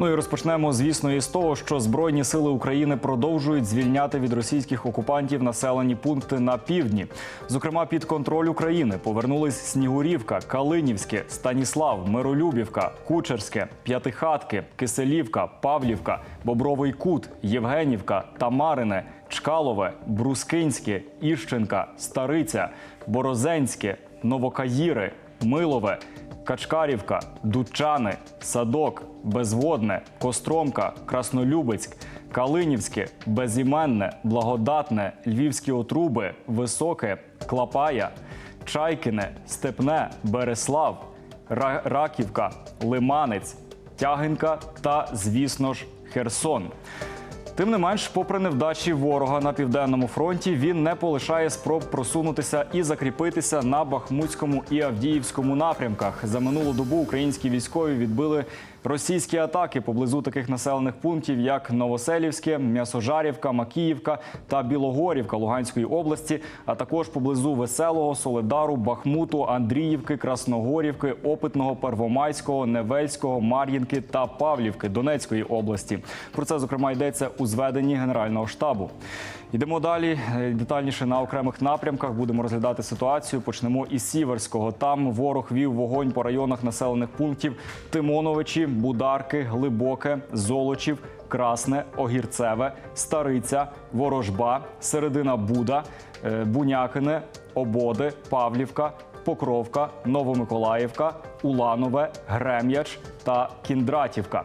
Ну і розпочнемо, звісно, із того, що Збройні сили України продовжують звільняти від російських окупантів населені пункти на півдні. Зокрема, під контроль України повернулись Снігурівка, Калинівське, Станіслав, Миролюбівка, Кучерське, П'ятихатки, Киселівка, Павлівка, Бобровий Кут, Євгенівка, Тамарине, Чкалове, Брускинське, Іщенка, Стариця, Борозенське, Новокаїри, Милове. Качкарівка, Дудчани, Садок, Безводне, Костромка, Краснолюбецьк, Калинівське, Безіменне, Благодатне, Львівські отруби, Високе, Клапая, Чайкине, Степне, Береслав, Раківка, Лиманець, Тягинка та, звісно ж, Херсон. Тим не менш, попри невдачі ворога на південному фронті, він не полишає спроб просунутися і закріпитися на Бахмутському і Авдіївському напрямках. За минулу добу українські військові відбили російські атаки поблизу таких населених пунктів, як Новоселівське, М'ясожарівка, Макіївка та Білогорівка Луганської області, а також поблизу Веселого, Соледару, Бахмуту, Андріївки, Красногорівки, Опитного, Первомайського, Невельського, Мар'їнки та Павлівки Донецької області. Про це зокрема йдеться у зведенні Генерального штабу. Йдемо далі е, детальніше на окремих напрямках. Будемо розглядати ситуацію. Почнемо із Сіверського. Там ворог вів вогонь по районах населених пунктів Тимоновичі, Бударки, Глибоке, Золочів, Красне, Огірцеве, Стариця, Ворожба, Середина Буда, е, Бунякине, Ободи, Павлівка, Покровка, Новомиколаївка, Уланове, Грем'яч та Кіндратівка.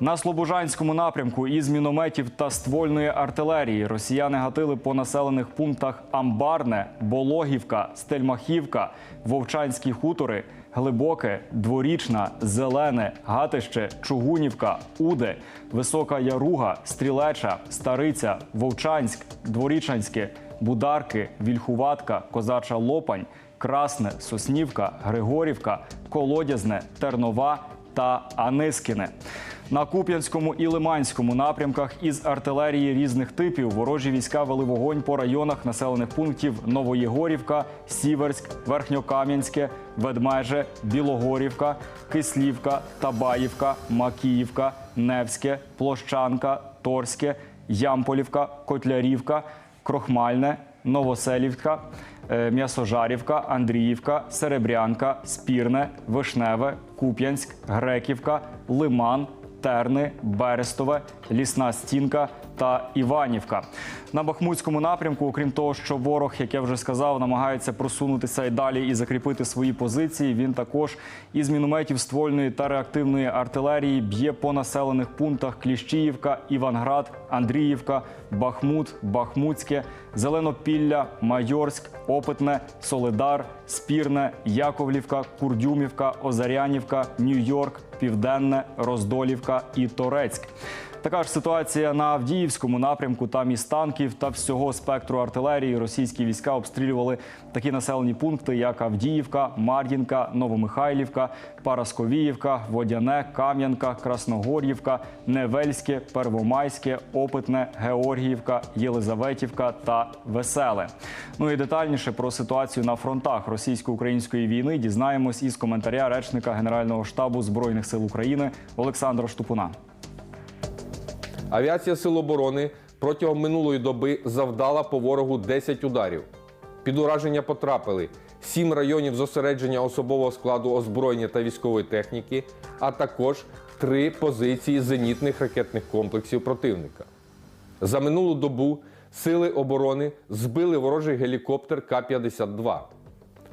На Слобожанському напрямку із мінометів та ствольної артилерії росіяни гатили по населених пунктах Амбарне, Бологівка, Стельмахівка, Вовчанські хутори, Глибоке, Дворічна, Зелене, Гатище, Чугунівка, Уде, Висока Яруга, Стрілеча, Стариця, Вовчанськ, Дворічанське, Бударки, Вільхуватка, Козача Лопань, Красне, Соснівка, Григорівка, Колодязне, Тернова та Анискине. На Куп'янському і Лиманському напрямках із артилерії різних типів ворожі війська вели вогонь по районах населених пунктів Новоєгорівка, Сіверськ, Верхньокам'янське, Ведмеже, Білогорівка, Кислівка, Табаївка, Макіївка, Невське, Площанка, Торське, Ямполівка, Котлярівка, Крохмальне, Новоселівка, М'ясожарівка, Андріївка, Серебрянка, Спірне, Вишневе, Куп'янськ, Греківка, Лиман, Терни, Берестове, Лісна Стінка та Іванівка. На Бахмутському напрямку, окрім того, що ворог, як я вже сказав, намагається просунутися і далі і закріпити свої позиції. Він також із мінометів ствольної та реактивної артилерії б'є по населених пунктах Кліщіївка, Іванград, Андріївка, Бахмут, Бахмутське, Зеленопілля, Майорськ, Опитне, Солидар, Спірне, Яковлівка, Курдюмівка, Озарянівка, Нью-Йорк, Південне, Роздолівка і Торецьк. Така ж ситуація на Авдіївському напрямку. Там із танків та всього спектру артилерії російські війська обстрілювали такі населені пункти, як Авдіївка, Мар'їнка, Новомихайлівка, Парасковіївка, Водяне, Кам'янка, Красногор'ївка, Невельське, Первомайське, Опитне, Георгіївка, Єлизаветівка та Веселе. Ну і детальніше про ситуацію на фронтах російсько-української війни дізнаємось із коментаря речника Генерального штабу збройних сил України Олександра Штупуна. Авіація Сил оборони протягом минулої доби завдала по ворогу 10 ударів. Під ураження потрапили 7 районів зосередження особового складу озброєння та військової техніки, а також 3 позиції зенітних ракетних комплексів противника. За минулу добу сили оборони збили ворожий гелікоптер К-52.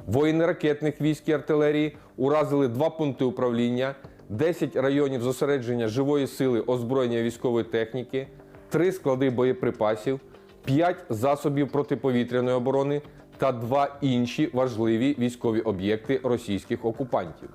Воїни ракетних військ і артилерії уразили два пункти управління, 10 районів зосередження живої сили озброєння військової техніки, 3 склади боєприпасів, 5 засобів протиповітряної оборони та 2 інші важливі військові об'єкти російських окупантів.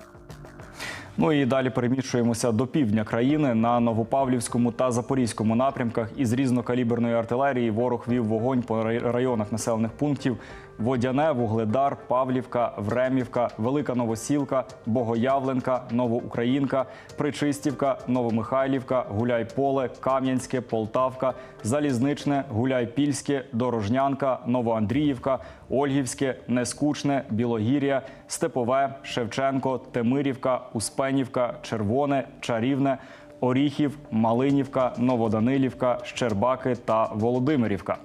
Ну і далі переміщуємося до півдня країни на Новопавлівському та Запорізькому напрямках. Із різнокаліберної артилерії ворог вів вогонь по районах населених пунктів Водяне, Вугледар, Павлівка, Времівка, Велика Новосілка, Богоявленка, Новоукраїнка, Причистівка, Новомихайлівка, Гуляйполе, Кам'янське, Полтавка, Залізничне, Гуляйпільське, Дорожнянка, Новоандріївка, Ольгівське, Нескучне, Білогір'я, Степове, Шевченко, Темирівка, Успенівка, Червоне, Чарівне. Оріхів, Малинівка, Новоданилівка, Щербаки та Володимирівка.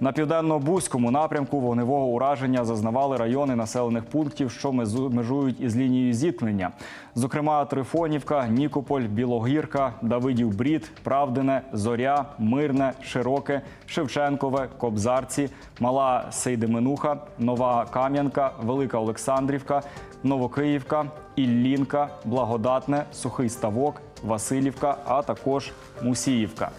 На південно-бузькому напрямку вогневого ураження зазнавали райони населених пунктів, що межують із лінією зіткнення. Зокрема, Трифонівка, Нікополь, Білогірка, Давидів Брід, Правдине, Зоря, Мирне, Широке, Шевченкове, Кобзарці, Мала Сейдеменуха, Нова Кам'янка, Велика Олександрівка, Новокиївка, Іллінка, Благодатне, Сухий Ставок, Васильівка, а також Мусіївка.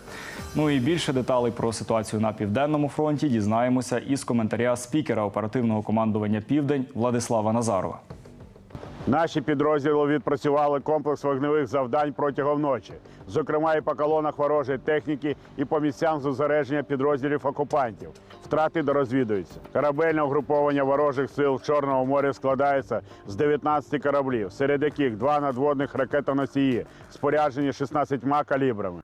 Ну і більше деталей про ситуацію на південному фронті дізнаємося із коментаря спікера оперативного командування Південь Владислава Назарова. Наші підрозділи відпрацювали комплекс вогневих завдань протягом ночі, зокрема і по колонах ворожої техніки, і по місцям зосередження підрозділів окупантів. Втрати дорозвідуються. Корабельне угруповання ворожих сил в Чорному морі складається з 19 кораблів, серед яких два надводних ракетоносії, споряджені 16 калібрами.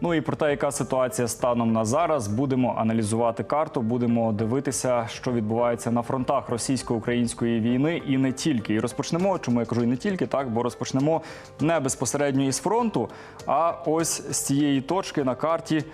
Ну і про те, яка ситуація станом на зараз, будемо аналізувати карту, будемо дивитися, що відбувається на фронтах російсько-української війни, і не тільки. І розпочнемо, чому я кажу і не тільки, так бо розпочнемо не безпосередньо із фронту, а ось з цієї точки на карті.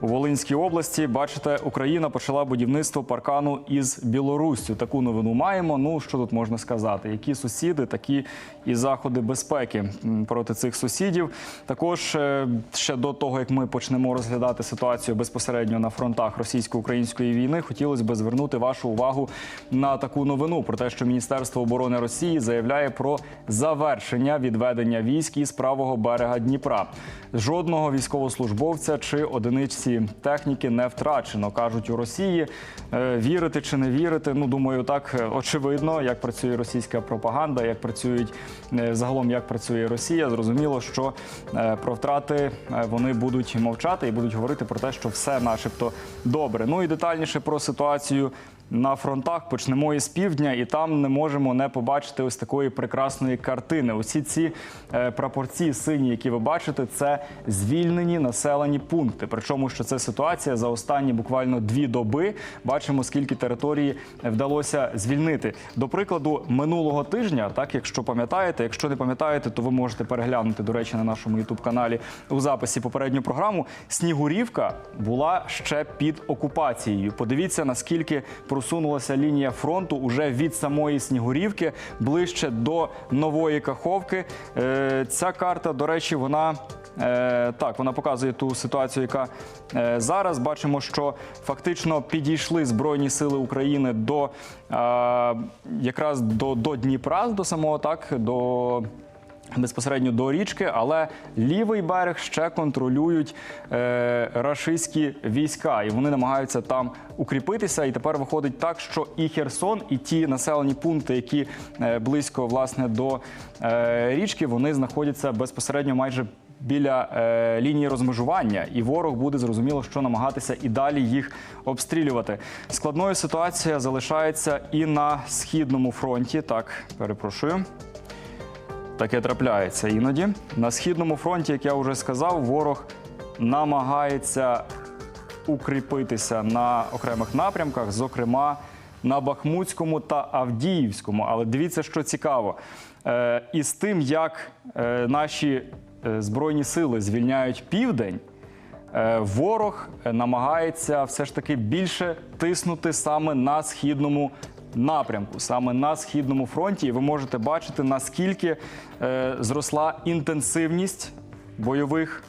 У Волинській області, бачите, Україна почала будівництво паркану із Білоруссю. Таку новину маємо. Ну що тут можна сказати? Які сусіди, такі і заходи безпеки проти цих сусідів. Також е, ще до того, як ми почнемо розглядати ситуацію безпосередньо на фронтах російсько-української війни, хотілося б звернути вашу увагу на таку новину про те, що Міністерство оборони Росії заявляє про завершення відведення військ із правого берега Дніпра. Жодного військовослужбовця чи одиниці техніки не втрачено, кажуть у Росії. Е, Вірити чи не вірити? Ну думаю, так е, очевидно, як працює російська пропаганда, як працюють е, загалом, як працює Росія. Зрозуміло, що про втрати вони будуть мовчати і будуть говорити про те, що все, начебто, добре. Ну і детальніше про ситуацію. На фронтах почнемо із півдня, і там не можемо не побачити ось такої прекрасної картини. Усі ці е, прапорці сині, які ви бачите, це звільнені населені пункти. Причому що це ситуація за останні буквально дві доби. Бачимо, скільки території вдалося звільнити. До прикладу, минулого тижня, так якщо пам'ятаєте, якщо не пам'ятаєте, то ви можете переглянути до речі на нашому ютуб каналі у записі попередню програму. Снігурівка була ще під окупацією. Подивіться наскільки просунулася лінія фронту уже від самої Снігурівки ближче до нової Каховки. Е, Ця карта, до речі, вона. Е, так, вона показує ту ситуацію, яка е, зараз. Бачимо, що фактично підійшли Збройні Сили України до якраз до, до Дніпра, до самого так, до безпосередньо до річки, але лівий берег ще контролюють е, рашистські війська, і вони намагаються там укріпитися. І тепер виходить так, що і Херсон, і ті населені пункти, які е, близько власне до е, річки, вони знаходяться безпосередньо майже. Біля е, лінії розмежування, і ворог буде зрозуміло, що намагатися і далі їх обстрілювати. Складною ситуація залишається і на східному фронті. Так, перепрошую. Таке трапляється іноді. На східному фронті, як я вже сказав, ворог намагається укріпитися на окремих напрямках, зокрема на Бахмутському та Авдіївському. Але дивіться, що цікаво. Е, із тим, як е, наші е, збройні сили звільняють південь. Ворог намагається все ж таки більше тиснути саме на східному напрямку, саме на східному фронті. І ви можете бачити, наскільки е, зросла інтенсивність бойових,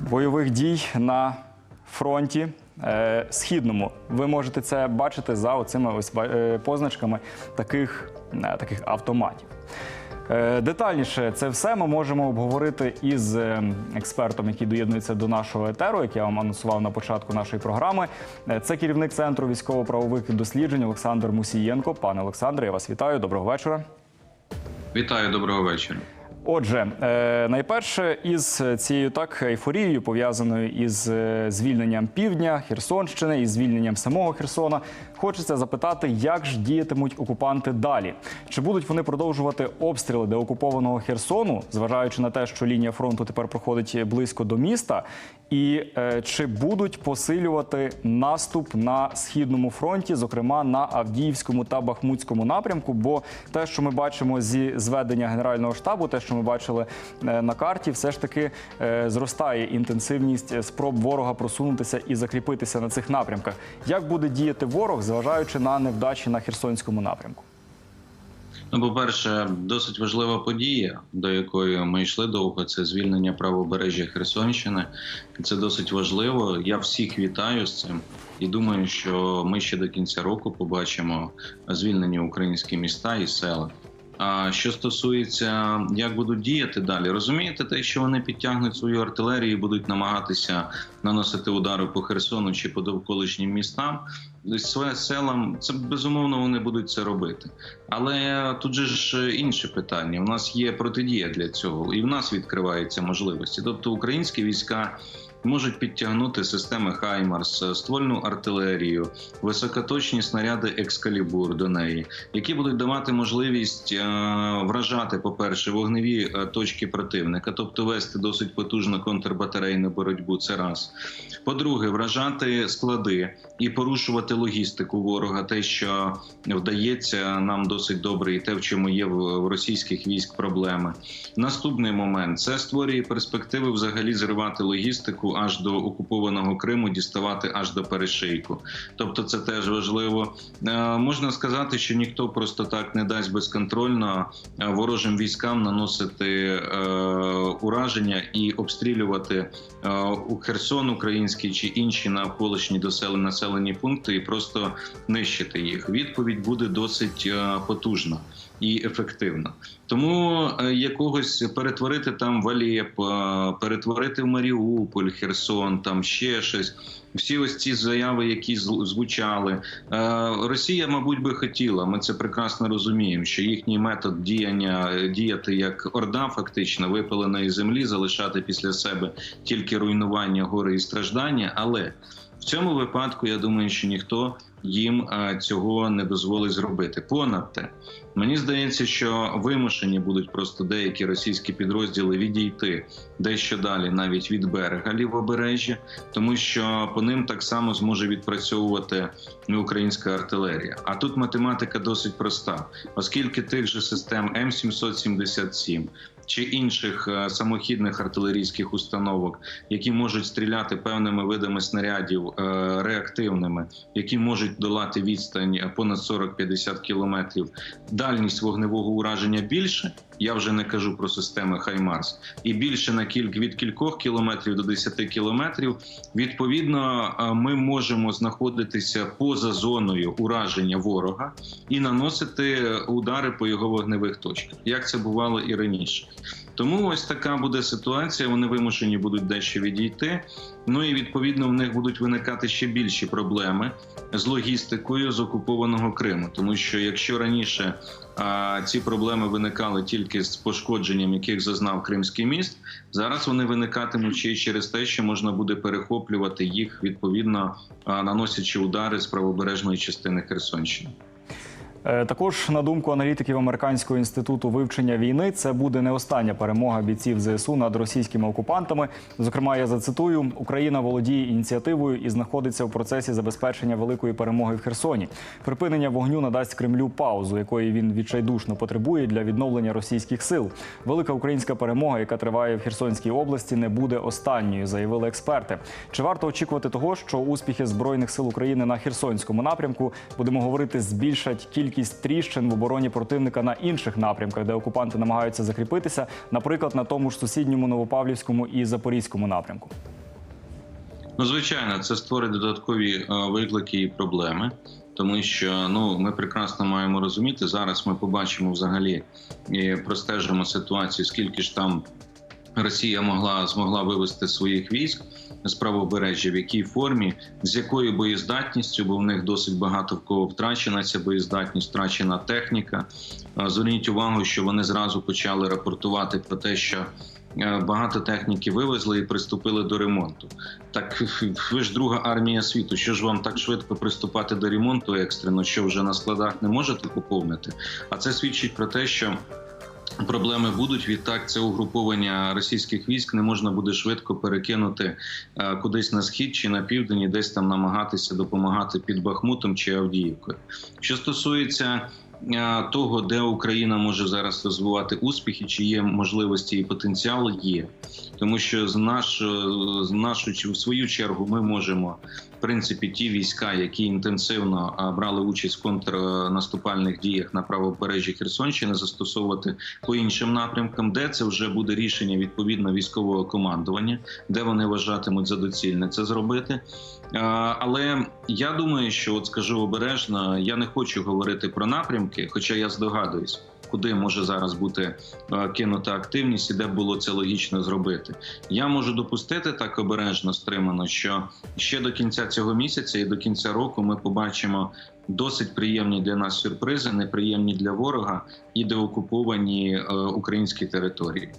бойових дій на фронті. е, Східному ви можете це бачити за оцими ось е, позначками таких, е, таких автоматів. Е, Детальніше це все ми можемо обговорити із е, експертом, який доєднується до нашого етеру, як я вам анонсував на початку нашої програми. Е, Це керівник центру військово-правових досліджень Олександр Мусієнко. Пане Олександре, я вас вітаю. Доброго вечора. Вітаю, доброго вечора. Отже, е, найперше із цією так ейфорією, пов'язаною із е, звільненням півдня Херсонщини і звільненням самого Херсона, хочеться запитати, як ж діятимуть окупанти далі? Чи будуть вони продовжувати обстріли деокупованого Херсону, зважаючи на те, що лінія фронту тепер проходить близько до міста? І е, чи будуть посилювати наступ на східному фронті, зокрема на Авдіївському та Бахмутському напрямку? Бо те, що ми бачимо зі зведення Генерального штабу, те, що ми бачили е, на карті, все ж таки е, зростає інтенсивність спроб ворога просунутися і закріпитися на цих напрямках. Як буде діяти ворог, зважаючи на невдачі на Херсонському напрямку? Ну, по-перше, досить важлива подія, до якої ми йшли довго. Це звільнення правобережжя Херсонщини. Це досить важливо. Я всіх вітаю з цим і думаю, що ми ще до кінця року побачимо звільнені українські міста і села. Що стосується, як будуть діяти далі, розумієте, те, що вони підтягнуть свою артилерію і будуть намагатися наносити удари по Херсону чи по довколишнім містам, своїм селам, це безумовно вони будуть це робити. Але тут же ж інше питання. У нас є протидія для цього, і в нас відкриваються можливості. Тобто українські війська можуть підтягнути системи Хаймарс, ствольну артилерію, високоточні снаряди Екскалібур до неї, які будуть давати можливість е, вражати, по-перше, вогневі е, точки противника, тобто вести досить потужну контрбатарейну боротьбу. Це раз. По-друге, вражати склади і порушувати логістику ворога, те, що вдається нам досить добре, і те, в чому є в в російських військ проблеми. Наступний момент це створює перспективи взагалі зривати логістику аж до окупованого Криму, діставати аж до перешийку. Тобто, це теж важливо. Е, можна сказати, що ніхто просто так не дасть безконтрольно е, ворожим військам наносити е, ураження і обстрілювати у Херсон український чи інші навколишні доселені населені пункти і просто нищити їх. Відповідь буде досить потужна і ефективна. Тому е, якогось перетворити там в Алєп, е, перетворити в Маріуполь, Херсон, там ще щось. Всі ось ці заяви, які звучали, Е, Росія, мабуть, би хотіла. Ми це прекрасно розуміємо. Що їхній метод діяння діяти як орда, фактично випаленої землі, залишати після себе тільки руйнування, гори і страждання. Але в цьому випадку я думаю, що ніхто їм е, цього не дозволить зробити. Понад те, мені здається, що вимушені будуть просто деякі російські підрозділи відійти дещо далі, навіть від берега лівобережжя, тому що по ним так само зможе відпрацьовувати українська артилерія. А тут математика досить проста, оскільки тих же систем М777 чи інших е, самохідних артилерійських установок, які можуть стріляти певними видами снарядів е, реактивними, які можуть долати відстань понад 40-50 кілометрів, дальність вогневого ураження більше. Я вже не кажу про системи Хаймарс, і більше на кільк від кількох кілометрів до 10 кілометрів. Відповідно, е, ми можемо знаходитися поза зоною ураження ворога і наносити удари по його вогневих точках, як це бувало і раніше. Тому ось така буде ситуація. Вони вимушені будуть дещо відійти. Ну і відповідно в них будуть виникати ще більші проблеми з логістикою з окупованого Криму, тому що якщо раніше а, ці проблеми виникали тільки з пошкодженням, яких зазнав Кримський міст, зараз вони виникатимуть ще й через те, що можна буде перехоплювати їх відповідно, а, наносячи удари з правобережної частини Херсонщини. Е, Також на думку аналітиків американського інституту вивчення війни, це буде не остання перемога бійців ЗСУ над російськими окупантами. Зокрема, я зацитую: Україна володіє ініціативою і знаходиться в процесі забезпечення великої перемоги в Херсоні. Припинення вогню надасть Кремлю паузу, якої він відчайдушно потребує для відновлення російських сил. Велика українська перемога, яка триває в Херсонській області, не буде останньою, заявили експерти. Чи варто очікувати того, що успіхи збройних сил України на Херсонському напрямку будемо говорити, збільшать кількість тріщин в обороні противника на інших напрямках, де окупанти намагаються закріпитися, наприклад, на тому ж сусідньому Новопавлівському і Запорізькому напрямку? Ну, звичайно, це створить додаткові е, виклики і проблеми, тому що ну ми прекрасно маємо розуміти. Зараз ми побачимо взагалі і простежимо ситуацію, скільки ж там Росія могла змогла вивести своїх військ з правобережжя, в якій формі, з якою боєздатністю, бо в них досить багато в кого втрачена ця боєздатність, втрачена техніка. Зверніть увагу, що вони зразу почали рапортувати про те, що е, багато техніки вивезли і приступили до ремонту. Так ви ж друга армія світу. Що ж вам так швидко приступати до ремонту екстрено, що вже на складах не можете поповнити? А це свідчить про те, що Проблеми будуть відтак. Це угруповання російських військ не можна буде швидко перекинути е, кудись на схід чи на південь, і десь там намагатися допомагати під Бахмутом чи Авдіївкою. Що стосується того, де Україна може зараз розвивати успіхи, чи є можливості і потенціал, є тому, що з нашого з нашу в свою чергу ми можемо в принципі ті війська, які інтенсивно брали участь в контрнаступальних діях на правобережжі Херсонщини, застосовувати по іншим напрямкам, де це вже буде рішення відповідно військового командування, де вони вважатимуть за доцільне це зробити. Але я думаю, що от скажу обережно, я не хочу говорити про напрямки, хоча я здогадуюсь. Куди може зараз бути кинута активність і де було це логічно зробити? Я можу допустити так обережно стримано, що ще до кінця цього місяця і до кінця року ми побачимо досить приємні для нас сюрпризи, неприємні для ворога і деокуповані е, українські території.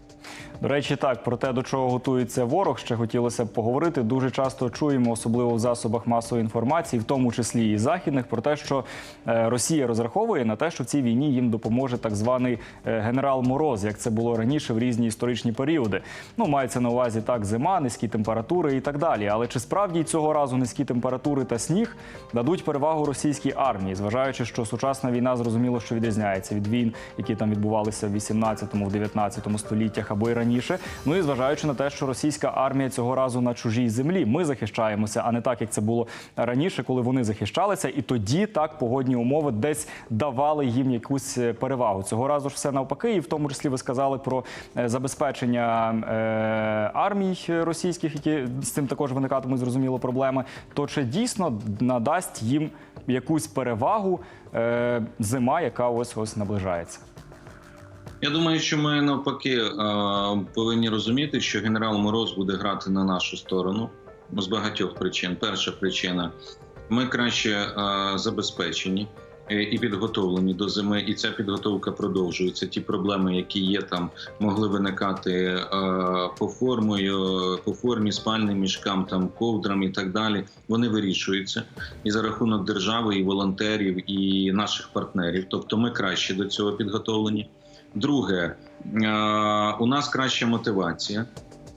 До речі, так про те, до чого готується ворог, ще хотілося б поговорити. Дуже часто чуємо, особливо в засобах масової інформації, в тому числі і західних, про те, що е, Росія розраховує на те, що в цій війні їм допоможе так званий е, генерал Мороз, як це було раніше в різні історичні періоди. Ну мається на увазі так, зима, низькі температури і так далі. Але чи справді цього разу низькі температури та сніг дадуть перевагу російській армії, зважаючи, що сучасна війна зрозуміло, що відрізняється від війн, які там відбувалися в 18-му, в 19 століттях або й раніше. Ну і зважаючи на те, що російська армія цього разу на чужій землі, ми захищаємося, а не так, як це було раніше, коли вони захищалися, і тоді так погодні умови десь давали їм якусь е, перевагу. Цього разу ж все навпаки, і в тому числі ви сказали про е, забезпечення е, армій російських, які з цим також виникатимуть зрозуміло проблеми. То чи дійсно надасть їм якусь перевагу е, зима, яка ось ось наближається? Я думаю, що ми навпаки е, повинні розуміти, що генерал Мороз буде грати на нашу сторону з багатьох причин. Перша причина: ми краще е, забезпечені і підготовлені до зими, і ця підготовка продовжується. Ті проблеми, які є там, могли виникати е, по формою, по формі, спальним мішкам, там ковдрам і так далі. Вони вирішуються і за рахунок держави, і волонтерів, і наших партнерів. Тобто, ми краще до цього підготовлені. Друге, е, у нас краща мотивація.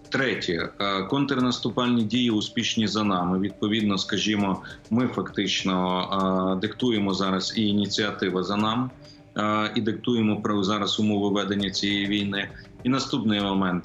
Третє, е, контрнаступальні дії успішні за нами. Відповідно, скажімо, ми фактично е, диктуємо зараз і ініціатива за нами, е, і диктуємо про зараз умови ведення цієї війни. І наступний момент.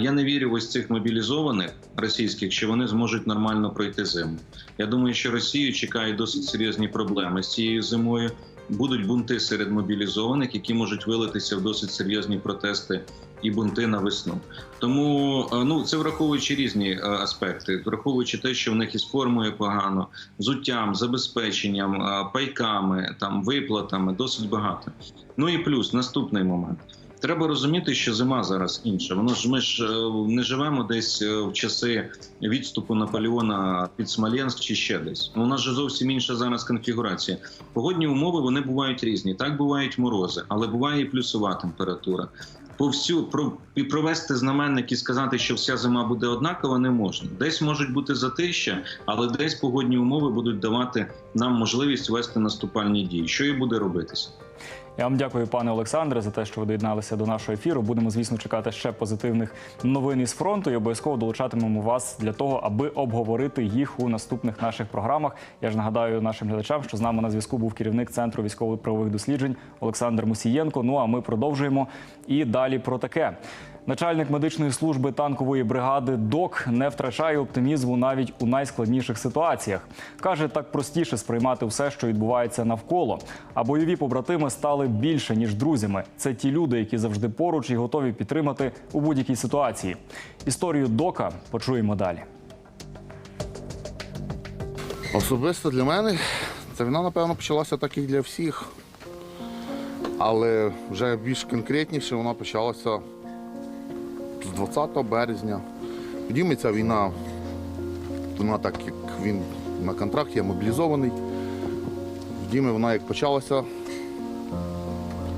Я не вірю в ось цих мобілізованих російських, що вони зможуть нормально пройти зиму. Я думаю, що Росію чекають досить серйозні проблеми з цією зимою. Будуть бунти серед мобілізованих, які можуть вилитися в досить серйозні протести і бунти на весну. Тому е, ну це враховуючи різні е, аспекти, враховуючи те, що в них із формою погано, взуттям, забезпеченням, е, пайками, там виплатами, досить багато. Ну і плюс наступний момент. Треба розуміти, що зима зараз інша. Воно ж ми ж не живемо десь в часи відступу Наполеона під Смоленськ чи ще десь. У нас же зовсім інша зараз конфігурація. Погодні умови вони бувають різні. Так бувають морози, але буває і плюсова температура. По всю провести знаменник і сказати, що вся зима буде однакова, не можна. Десь можуть бути затища, але десь погодні умови будуть давати нам можливість вести наступальні дії. Що і буде робитися. Я вам дякую, пане Олександре, за те, що ви доєдналися до нашого ефіру. Будемо, звісно, чекати ще позитивних новин із фронту і обов'язково долучатимемо вас для того, аби обговорити їх у наступних наших програмах. Я ж нагадаю нашим глядачам, що з нами на зв'язку був керівник центру військово правових досліджень Олександр Мусієнко. Ну а ми продовжуємо і далі про таке. Начальник медичної служби танкової бригади ДОК не втрачає оптимізму навіть у найскладніших ситуаціях. Каже, так простіше сприймати все, що відбувається навколо. А бойові побратими стали більше ніж друзями. Це ті люди, які завжди поруч і готові підтримати у будь-якій ситуації. Історію ДОКа почуємо далі. Особисто для мене ця війна, напевно, почалася так, як для всіх. Але вже більш конкретніше вона почалася з 20 березня. Тоді ця війна, вона так, як він на контракті, я мобілізований. В Дімі вона як почалася.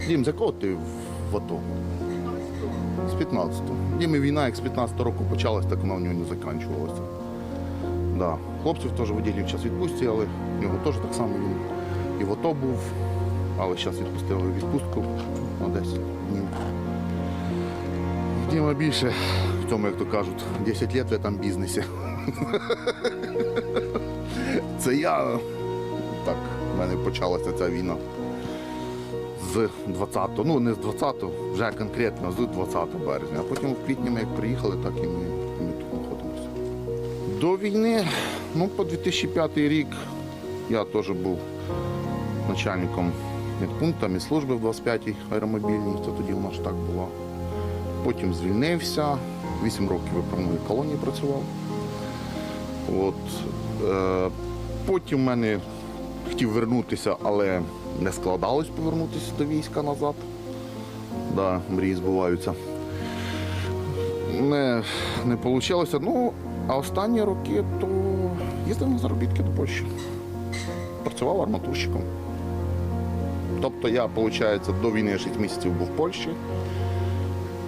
Дім, з якого ти в АТО? З 15-го. Дімі війна, як з 15-го року почалась, так вона в нього не закінчувалася. Да. Хлопців теж виділив час відпустці, але в нього теж так само він і в АТО був. але зараз відпустили відпустку на 10 днів. Діма більше в цьому, як то кажуть, 10 років в цьому бізнесі. Це я. Так, в мене почалася ця війна з 20-го, ну не з 20-го, вже конкретно з 20 березня. А потім в квітні ми як приїхали, так і ми, ми тут знаходимося. До війни, ну по 2005 рік я теж був начальником медпункту, медслужби в 25-й аеромобільній, це тоді у нас так було. Потім звільнився, 8 років виправної колонії працював. От, е, потім в мене хотів вернутися, але не складалось повернутися до війська назад. Да, мрії збуваються. Не, не вийшло. Ну, а останні роки то їздив на заробітки до Польщі. Працював арматурщиком. Тобто я, виходить, до війни 6 місяців був в Польщі.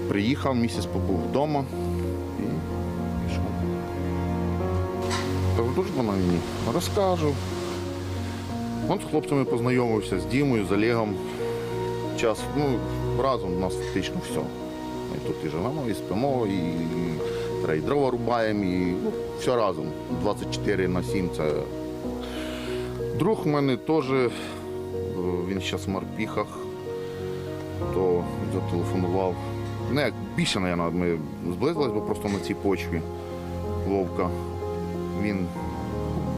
Приїхав, місяць побув вдома і пішов. Та дружба на війні. Розкажу. Вон з хлопцями познайомився, з Дімою, з Олегом. Час, ну, разом у нас фактично все. Ми тут і живемо, і спимо, і, і, і дрова рубаємо, і ну, все разом. 24 на 7 це. Друг у мене теж, е, він зараз в Марпіхах, то зателефонував. Ну, як більше, мабуть, ми зблизились, бо просто на цій почві Вовка. Він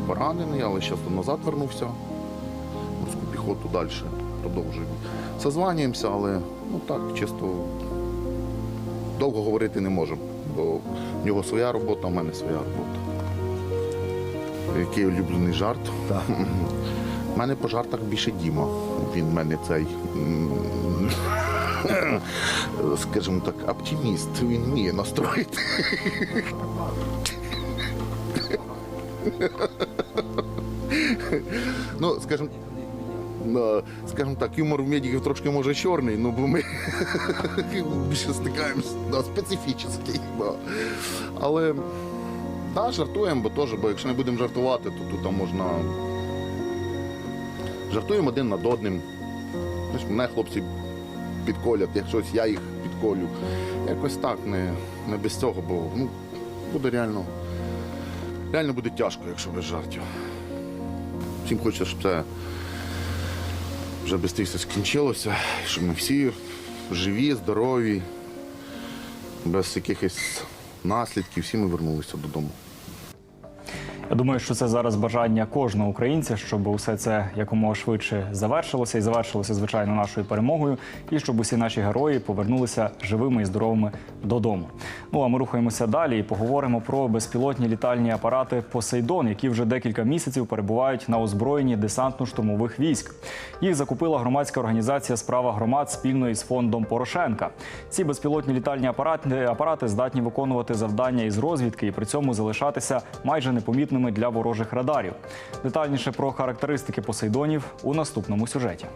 поранений, але зараз назад вернувся. Морську піхоту далі продовжує. Созванюємося, але ну так, чисто довго говорити не можемо, бо в нього своя робота, в мене своя робота. Який улюблений жарт? Так. У мене по жартах більше Діма. Він в мене цей. Скажімо так, оптиміст, він вміє настроїти. Ну, скажімо, Ну, скажімо так, юмор у медиків трошки може чорний, ну бо ми більше стикаємося да, специфічний. Да. Але да, жартуємо, бо теж, бо якщо не будемо жартувати, то тут можна. Жартуємо один над одним. Знаєш, мене хлопці підколять, якщо я їх підколю. Якось так, не, не без цього, бо ну, буде реально. Реально буде тяжко, якщо без жартів. Всім хочеться, щоб це вже швидше все скінчилося, щоб ми всі живі, здорові, без якихось наслідків, всі ми вернулися додому. Я думаю, що це зараз бажання кожного українця, щоб усе це якомога швидше завершилося і завершилося, звичайно, нашою перемогою, і щоб усі наші герої повернулися живими і здоровими додому. Ну а ми рухаємося далі і поговоримо про безпілотні літальні апарати Посейдон, які вже декілька місяців перебувають на озброєнні десантно-штурмових військ. Їх закупила громадська організація Справа громад спільно із фондом Порошенка. Ці безпілотні літальні апарати, апарати здатні виконувати завдання із розвідки і при цьому залишатися майже непомітними для ворожих радарів. Детальніше про характеристики посейдонів у наступному сюжеті.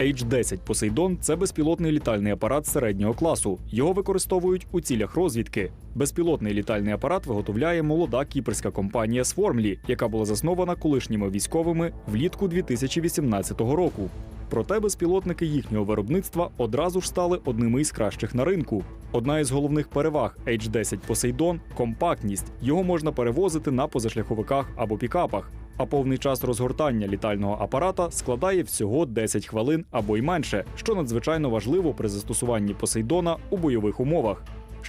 H-10 Посейдон це безпілотний літальний апарат середнього класу. Його використовують у цілях розвідки. Безпілотний літальний апарат виготовляє молода кіпрська компанія Сформлі, яка була заснована колишніми військовими влітку 2018 року. Проте безпілотники їхнього виробництва одразу ж стали одними із кращих на ринку. Одна із головних переваг H-10 Посейдон компактність. Його можна перевозити на позашляховиках або пікапах. А повний час розгортання літального апарата складає всього 10 хвилин або й менше, що надзвичайно важливо при застосуванні Посейдона у бойових умовах.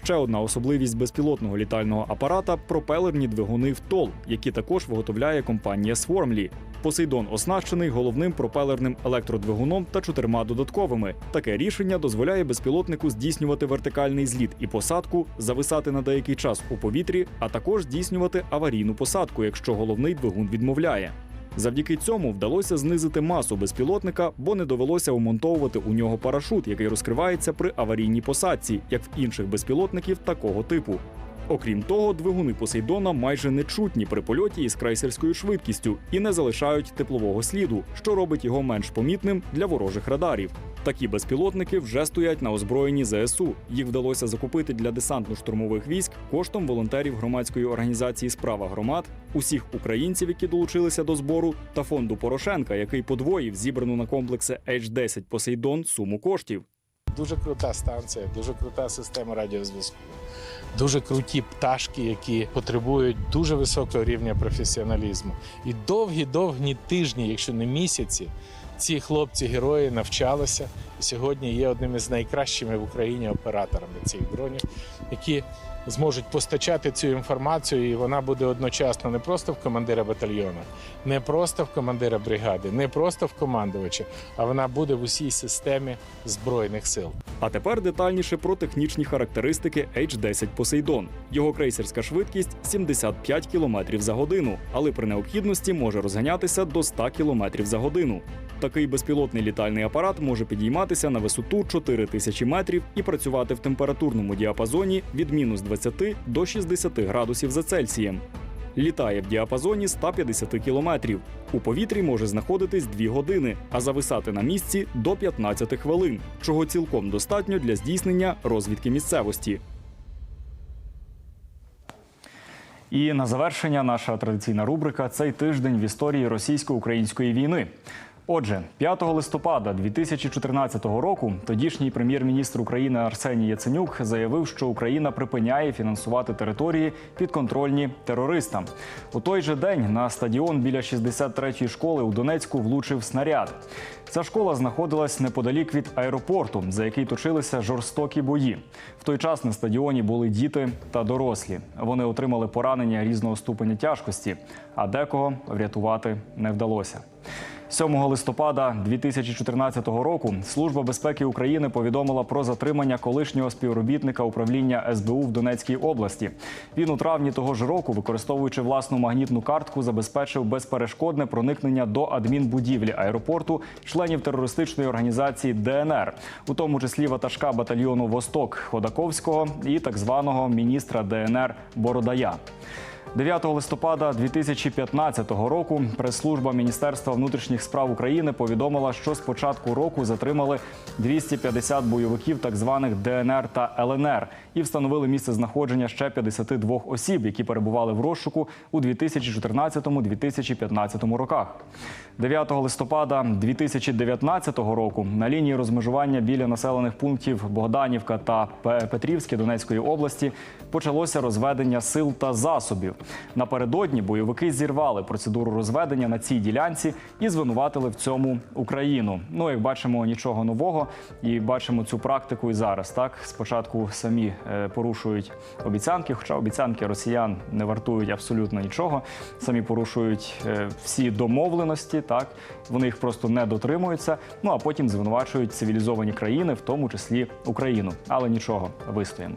Ще одна особливість безпілотного літального апарата пропелерні двигуни ВТОЛ, які також виготовляє компанія Swarmly. Посейдон оснащений головним пропелерним електродвигуном та чотирма додатковими. Таке рішення дозволяє безпілотнику здійснювати вертикальний зліт і посадку, зависати на деякий час у повітрі, а також здійснювати аварійну посадку, якщо головний двигун відмовляє. Завдяки цьому вдалося знизити масу безпілотника, бо не довелося умонтовувати у нього парашут, який розкривається при аварійній посадці, як в інших безпілотників такого типу. Окрім того, двигуни Посейдона майже не чутні при польоті із крейсерською швидкістю і не залишають теплового сліду, що робить його менш помітним для ворожих радарів. Такі безпілотники вже стоять на озброєнні ЗСУ. Їх вдалося закупити для десантно-штурмових військ коштом волонтерів громадської організації Справа громад, усіх українців, які долучилися до збору, та фонду Порошенка, який подвоїв зібрану на комплекси H-10 Посейдон суму коштів. Дуже крута станція, дуже крута система радіозв'язку. Дуже круті пташки, які потребують дуже високого рівня професіоналізму. І довгі-довгі тижні, якщо не місяці, ці хлопці-герої навчалися і сьогодні є одним із найкращими в Україні операторами цих дронів, які зможуть постачати цю інформацію, і вона буде одночасно не просто в командира батальйону, не просто в командира бригади, не просто в командувача, а вона буде в усій системі збройних сил. А тепер детальніше про технічні характеристики H-10 Посейдон. Його крейсерська швидкість 75 км за годину, але при необхідності може розганятися до 100 км за годину. Такий безпілотний літальний апарат може підійматися на висоту 4000 метрів і працювати в температурному діапазоні від мінус 20 до 60 градусів за Цельсієм. Літає в діапазоні 150 кілометрів. У повітрі може знаходитись 2 години, а зависати на місці до 15 хвилин, чого цілком достатньо для здійснення розвідки місцевості. І на завершення наша традиційна рубрика цей тиждень в історії російсько-української війни. Отже, 5 листопада 2014 року тодішній прем'єр-міністр України Арсеній Яценюк заявив, що Україна припиняє фінансувати території підконтрольні терористам. У той же день на стадіон біля 63-ї школи у Донецьку влучив снаряд. Ця школа знаходилась неподалік від аеропорту, за який точилися жорстокі бої. В той час на стадіоні були діти та дорослі. Вони отримали поранення різного ступеня тяжкості, а декого врятувати не вдалося. 7 листопада 2014 року Служба безпеки України повідомила про затримання колишнього співробітника управління СБУ в Донецькій області. Він у травні того ж року, використовуючи власну магнітну картку, забезпечив безперешкодне проникнення до адмінбудівлі аеропорту членів терористичної організації ДНР, у тому числі ватажка батальйону Восток Ходаковського і так званого міністра ДНР Бородая. 9 листопада 2015 року прес-служба Міністерства внутрішніх справ України повідомила, що з початку року затримали 250 бойовиків так званих ДНР та ЛНР і встановили місце знаходження ще 52 осіб, які перебували в розшуку у 2014-2015 роках. 9 листопада 2019 року на лінії розмежування біля населених пунктів Богданівка та Пе- Петрівське Донецької області почалося розведення сил та засобів. Напередодні бойовики зірвали процедуру розведення на цій ділянці і звинуватили в цьому Україну. Ну, як бачимо, нічого нового, і бачимо цю практику і зараз. Так спочатку самі е, порушують обіцянки, хоча обіцянки росіян не вартують абсолютно нічого. Самі порушують е, всі домовленості. Так вони їх просто не дотримуються. Ну а потім звинувачують цивілізовані країни, в тому числі Україну. Але нічого, вистоїмо.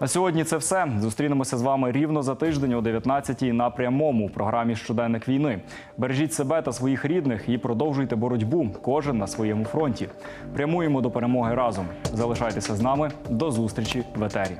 На сьогодні це все. Зустрінемося з вами рівно за тиждень о 19-й на прямому у програмі Щоденник війни. Бережіть себе та своїх рідних і продовжуйте боротьбу. Кожен на своєму фронті. Прямуємо до перемоги разом. Залишайтеся з нами. До зустрічі в етері.